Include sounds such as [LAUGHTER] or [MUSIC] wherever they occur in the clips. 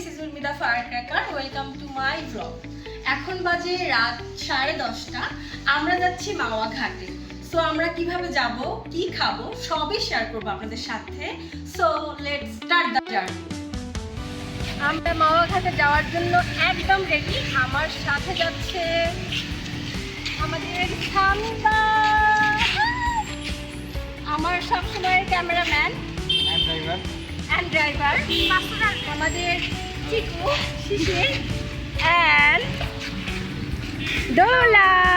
This is উর্মিদা fire cracker welcome to my blog এখন বাজে রাত সাড়ে দশটা। আমরা যাচ্ছি মাওয়া ঘাটে। সো আমরা কীভাবে যাব কি খাব সবই শেয়ার করব আপনাদের সাথে। So let start the journey আমরা মাওয়া ঘাটে যাওয়ার জন্য একদম রেডি আমার সাথে যাচ্ছে আমাদের সামদা আমার সবসময়ের ক্যামেরাম্যান অ্যান্ড ড্রাইভার আমাদের চিকু শিশির অ্যান্ড ডোলা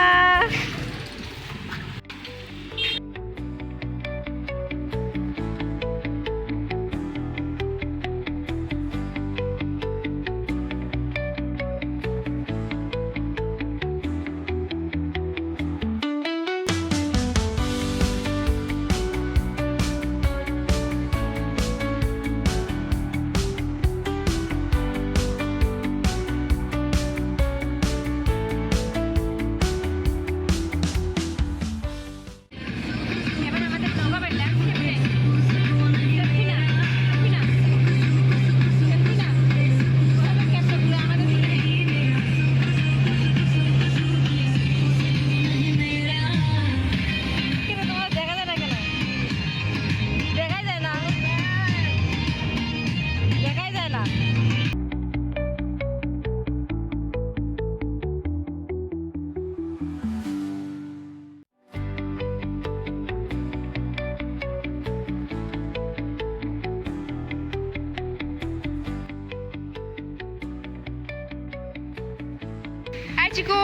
চিকু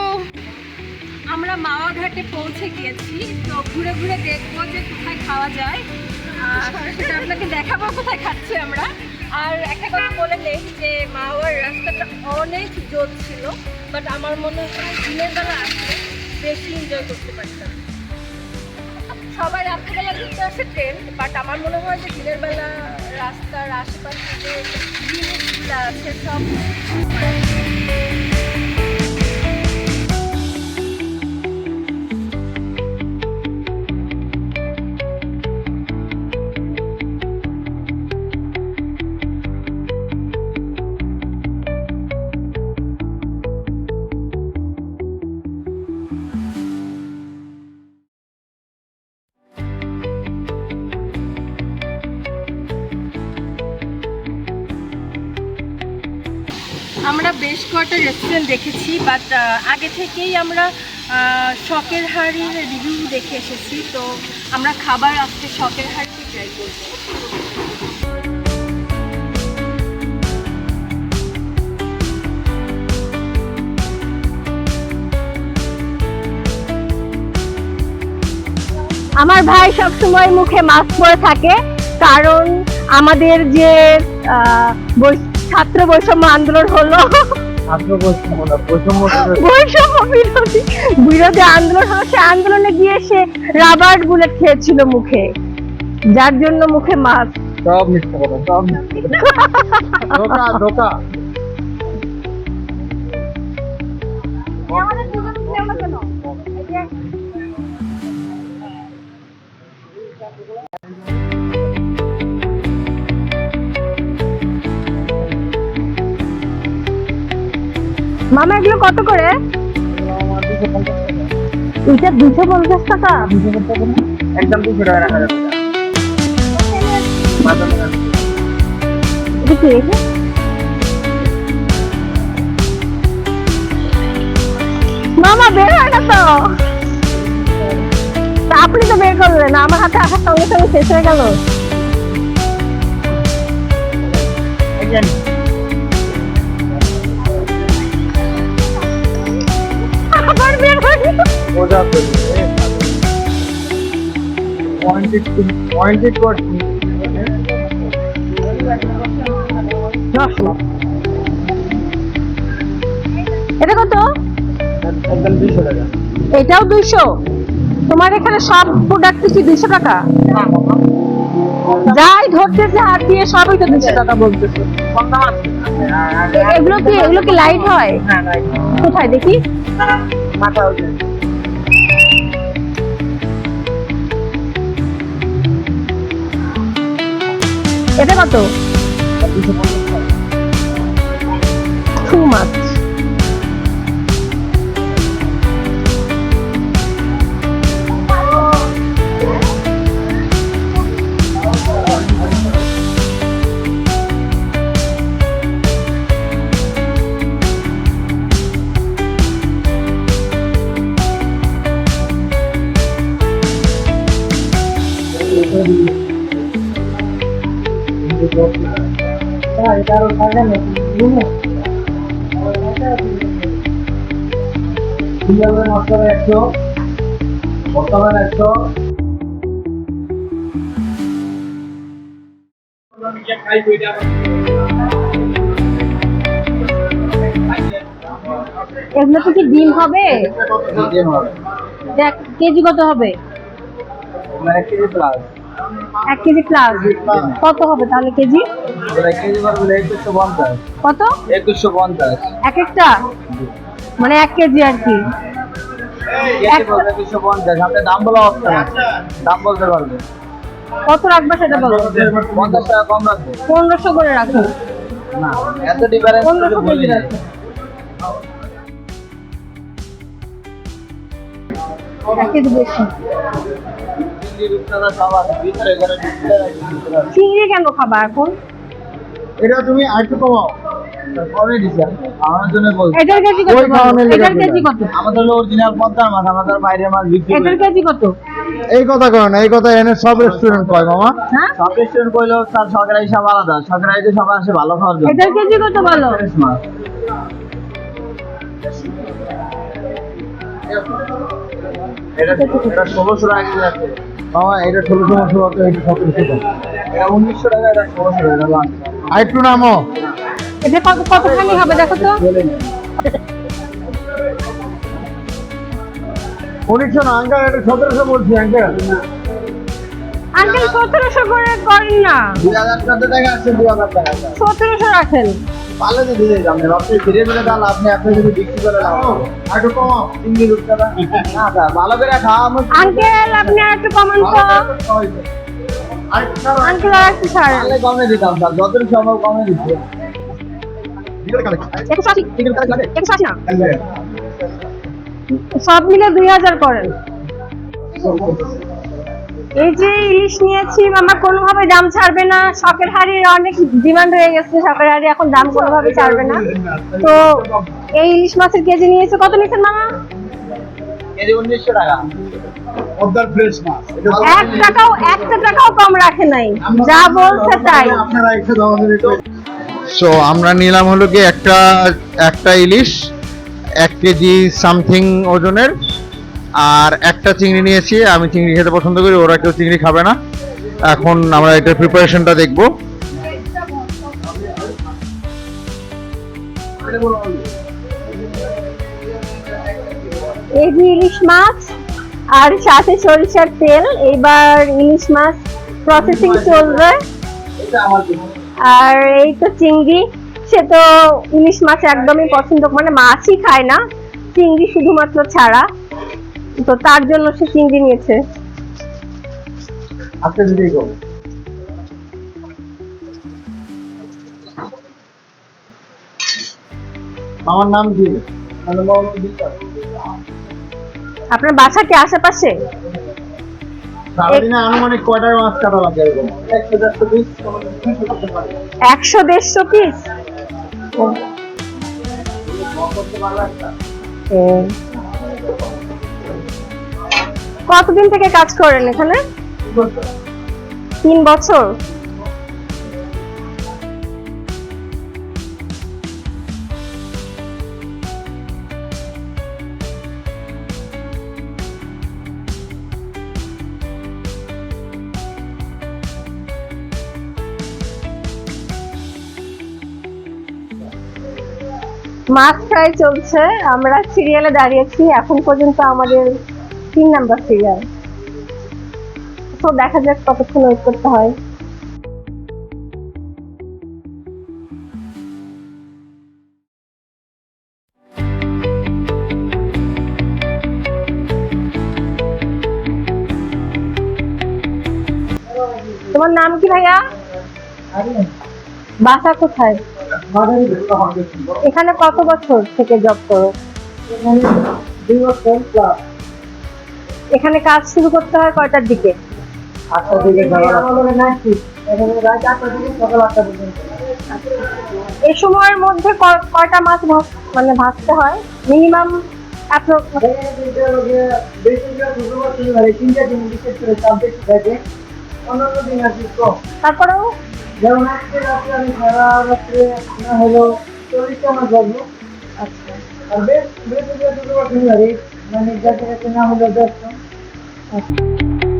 আমরা মাওয়া ঘাটে পৌঁছে গিয়েছি, তো ঘুরে ঘুরে দেখব যে কোথায় খাওয়া যায়। আর আপনাকে দেখাবো কোথায় খাচ্ছি আমরা। আর একটা কথা বলে নেই যে মাওয়ার রাস্তাটা অনেক জোর ছিল বাট আমার মনে হয় দিনের বেলা আসলে বেশি এনজয় করতে পারতাম। সবাই রাত্রিবেলা ঘুরতে আসে ট্রেন বাট আমার মনে হয় যে দিনের বেলা রাস্তার আশেপাশে যে জিনিসগুলো আছে সব আমরা বেশ কয়েকটা রেস্টুরেন্ট দেখেছি বাট আগে থেকেই আমরা শখের হাড়ির রিভিউ দেখে এসেছি, তো আমরা খাবার আজকে শখের হাড়িতে ট্রাই আমার ভাই সব সময় মুখে মাস্ক পরে থাকে, কারণ আমাদের যে ছাত্র বৈষম্য আন্দোলন হলো। বৈষম্য বিরোধী। বিরোধী। আন্দোলন হলো সে আন্দোলনে গিয়ে সে রাবার বুলেট খেয়েছিল মুখে। যার জন্য মুখে মাস্ক সব মিথ্যা কথা সব ধোকা ধোকা। মামা এগুলো কত করে এটা দুশো পঞ্চাশ টাকা? একদম দুশো টাকা রাখা যাবে না। বাদাম রাখা। এটা কি মামা বের হয় না তো আপনি তো বের করলেন আমার হাতে আসার সঙ্গে সঙ্গে শেষ হয়ে গেল মজা করি, me. এটা কত এটাও দুইশো তোমার এখানে সব প্রোডাক্ট কি দুইশো টাকা। যাই ধরতেছে হাত দিয়ে সবই তো দুইশো টাকা বলতেছে এগুলো কি এগুলো কি লাইট হ্যাঁ, কোথায় দেখি মাথা এটা কত টু মাছ। একশো বর্তমান একশো এগুলো কি ডিম হবে। দেখ কেজি কত হবে? মানে এক কেজি প্লাস এক কেজি প্লাস কত হবে তাহলে কেজি? কত? একুশশো পঞ্চাশ। এক একটা? মানে এক কেজি আর কি। একুশশো পঞ্চাশ। আপনি দাম বলা দাম বলতে পারবে। কত রাখবে সেটা বলো। পঞ্চাশ টাকা কম রাখবে। পনেরোশো করে রাখো। না এত ডিফারেন্স পনেরোশো কেজি রাখো। এক কেজি বেশি। চিংড়ি কেন খাবা এখন? এটা তুমি আরেকটু কমাও। এটার কেজি কত? এটার কেজি কত? আমাদের হলো অরিজিনাল পদ্মার মাছ আমাদের বাইরের মাছ বিক্রি এটার কেজি কত? এই কথা কয় না এই কথা এনে সব রেস্টুরেন্ট কয় মামা। হ্যাঁ? সব রেস্টুরেন্ট কইলেও তার সরকারি হিসাব আলাদা। সরকারি যে সবাই আসে ভালো খাওয়ার জন্য। এটার কেজি কত মাছ। এটা এটা ষোলোশো টাকা আছে মামা এটা ষোলোশো মাসে কত এটা সতেরোশো টাকা এটা উনিশশো টাকা এটা ষোলোশো টাকা আর একটু নামো। এটা কত কতখানি হবে দেখো তো? উনিশশো না আঙ্কেল এটা সতেরোশো বলছি আঙ্কেল। আঙ্কেল সতেরোশো করে করেন না। দুই হাজার টাকা আসছে দুই হাজার টাকা। সতেরোশো রাখেন। পালে তো দিয়ে দিলাম আপনি ফিরে তাহলে আপনি আপনি যদি বিক্রি করে। আর একটু কমাও চিংড়ি রূপটা না? স্যার ভালো করে খাওয়া আমার আঙ্কেল আপনি আর একটু কমান তো। আঙ্কেল আর একটু তাহলে কমে দিতাম স্যার যতটুকু সম্ভব কমে দিচ্ছে সব মিলে দুই হাজার করেন। এই যে ইলিশ নিয়েছি মামা কোনোভাবে দাম ছাড়বে না। শখের হাড়ির অনেক ডিমান্ড হয়ে গেছে শখের হাড়ি এখন দাম কোনোভাবে ছাড়বে না। তো এই ইলিশ মাছের কেজি নিয়েছে কত নিয়েছেন মামা? কেজি উনিশশো টাকা। ফ্রেশ মাছ। এক টাকাও একটা টাকাও কম রাখে নাই। যা বলছে তাই। সো আমরা নিলাম হলো কি একটা একটা ইলিশ এক কেজি সামথিং ওজনের। আর একটা চিংড়ি নিয়েছি, আমি চিংড়ি খেতে পছন্দ করি, ওরা কেউ চিংড়ি খাবে না। এখন আমরা এটার প্রিপারেশনটা দেখব। এই ইলিশ মাছ, আর সাথে সরিষার তেল, এবার ইলিশ মাছ প্রসেসিং চলবে। আর এই তো চিংড়ি, সে তো ইলিশ মাছ একদমই পছন্দ মানে মাছই খায় না। চিংড়ি শুধুমাত্র ছাড়া। তো তার জন্য সে চিংড়ি নিয়েছে। যদি আমার নাম আপনার বাসা কি আশেপাশে? সারাদিনে আনুমানিক কয়টা মাছ কাটা লাগে এরকম? একশো দেড়শো পিস কতদিন থেকে কাজ করেন এখানে? তিন বছর? মাছ ফ্রাই চলছে। আমরা সিরিয়ালে দাঁড়িয়েছি। এখন পর্যন্ত আমাদের তিন নাম্বার সিরিয়াল তো দেখা যাক কতক্ষণ ওয়েট করতে হয়। তোমার নাম কি ভাইয়া? বাসা কোথায়? এখানে কত বছর থেকে জব করো? দুই বছর প্লাস এখানে কাজ শুরু করতে হয় কয়টার দিকে? আটটা থেকে আমাদের নাইট শিফট এখানে রাত আটটা থেকে সকাল আটটা পর্যন্ত এই সময়ের মধ্যে কয়টা মাছ মানে ভাজতে হয়? মিনিমাম তারপরেও? যেমন আজকে রাত্রে আমি সারা রাত্রে না হলো চল্লিশটা মাছ ধরবো আচ্ছা আর বেশ মানে যাতে যাতে না হলো দশটা আমরা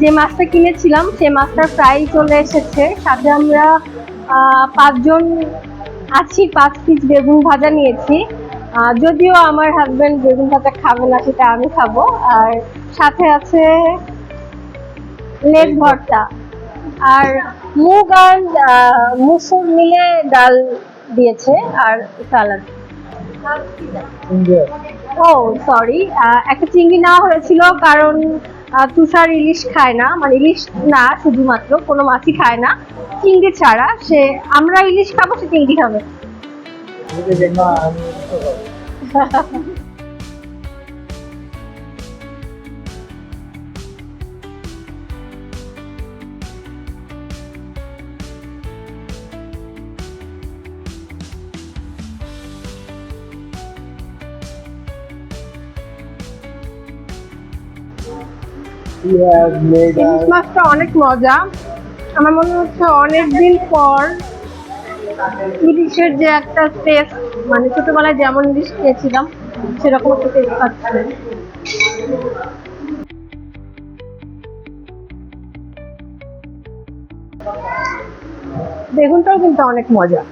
যে মাছটা কিনেছিলাম সেই মাছটা প্রায় চলে এসেছে। সাথে আমরা পাঁচজন আছি পাঁচ পিস বেগুন ভাজা নিয়েছি। যদিও আমার হাজবেন্ড বেগুন ভাজা খাবে না সেটা আমি খাব। আর সাথে আছে লেজ ভর্তা। আর মুগ আর মুসুর মিলে ডাল দিয়েছে আর সালাদ ও সরি একটা চিংড়ি নেওয়া হয়েছিল কারণ তুষার ইলিশ খায় না মানে ইলিশ না শুধুমাত্র কোনো মাছই খায় না। চিংড়ি ছাড়া সে আমরা ইলিশ খাব সে চিংড়ি খাবে। [LAUGHS] ইলিশ মাছটা অনেক মজা। আমার মনে হচ্ছে অনেক দিন পর ইলিশের যে একটা টেস্ট মানে ছোটবেলায় যেমন ইলিশ খেয়েছিলাম সেরকম একটা টেস্ট পাচ্ছে। বেগুনটাও কিন্তু অনেক মজা।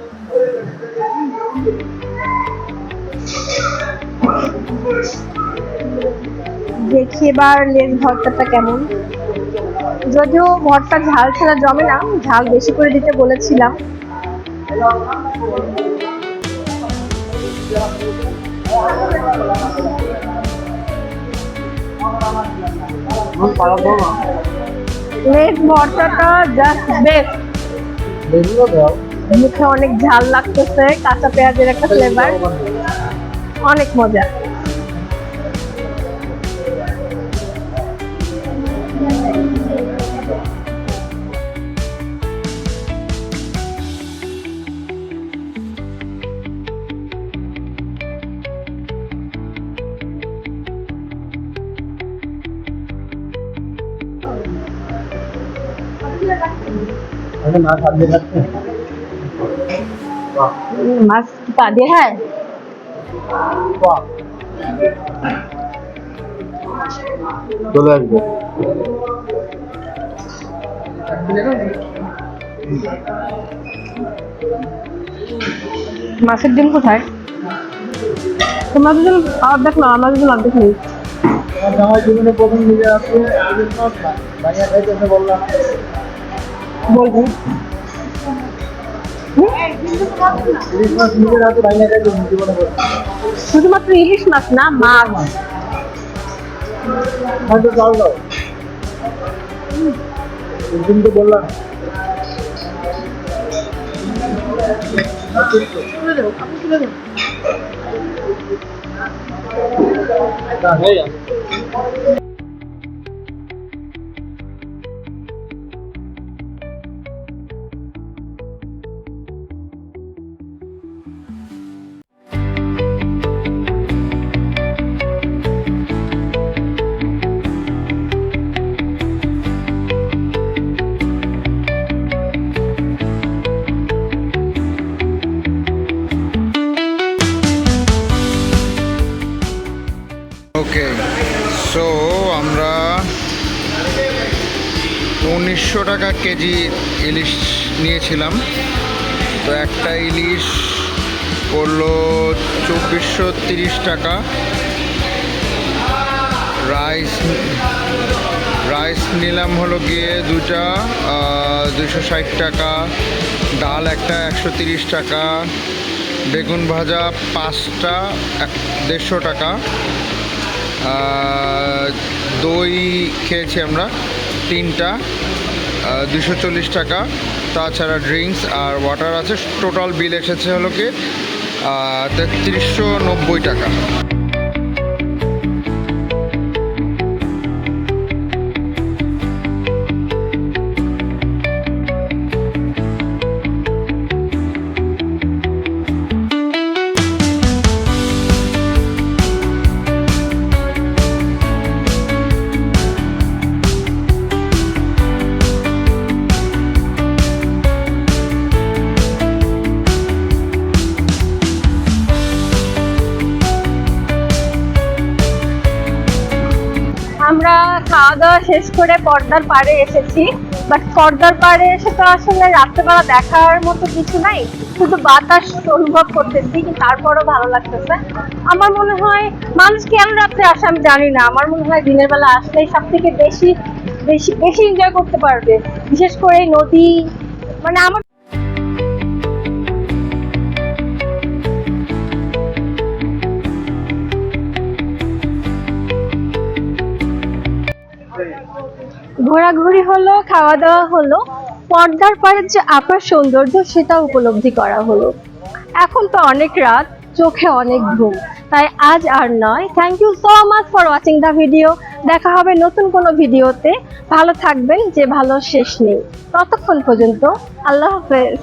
দেখি এবার লেজ ভর্তাটা কেমন। যদিও ভর্তা ঝাল ছাড়া জমে না ঝাল বেশি করে দিতে বলেছিলাম। লেজ ভর্তাটা জাস্ট বেস্ট মুখে অনেক ঝাল লাগতেছে কাঁচা পেঁয়াজের একটা ফ্লেভার অনেক মজা। মাছ হাত দিয়ে খাচ্ছে মাছ কি পা দিয়ে হ্যাঁ বাহ চলে আসবে মাছের ডিম কোথায় তোমরা দুজন অর্ধেক না আমরা দুজন অর্ধেক নেই আমার জামাই জীবনে প্রথম নিজে আসছে ইলিশ মাছ না ভাইয়া খাইতেছে বললাম বলব। শুধুমাত্র ইলিশ মাছ না মাছ। বললাম না, উনিশশো টাকা কেজি ইলিশ নিয়েছিলাম। তো একটা ইলিশ পড়ল চব্বিশশো তিরিশ টাকা। রাইস রাইস নিলাম হলো গিয়ে দুটা দুশো ষাট টাকা। ডাল একটা একশো তিরিশ টাকা। বেগুন ভাজা পাঁচটা এক- দেড়শো টাকা। দই খেয়েছি আমরা তিনটা। দুশো চল্লিশ টাকা। তাছাড়া ড্রিঙ্কস আর ওয়াটার আছে। টোটাল বিল এসেছে হলো কি তেত্রিশশো নব্বই টাকা। খাওয়া দাওয়া শেষ করে পর্দার পাড়ে এসেছি। বাট পর্দার পাড়ে এসে তো আসলে রাত্রেবেলা দেখার মতো কিছু নাই। শুধু বাতাস অনুভব করতেছি তারপরও ভালো লাগতেছে। আমার মনে হয় মানুষ কেন রাত্রে আসে আমি জানি না। আমার মনে হয় দিনের বেলা আসলেই সব থেকে বেশি বেশি বেশি এনজয় করতে পারবে। বিশেষ করে নদী মানে আমার ঘোরাঘুরি হলো খাওয়া দাওয়া হলো, পর্দার পাড়ের যে আপার সৌন্দর্য সেটা উপলব্ধি করা হলো। এখন তো অনেক রাত, চোখে অনেক ঘুম, তাই আজ আর নয়। Thank you so much for watching the video দেখা হবে নতুন কোনো ভিডিওতে। ভালো থাকবেন, যে ভালো শেষ নেই। ততক্ষণ পর্যন্ত আল্লাহ হাফেজ।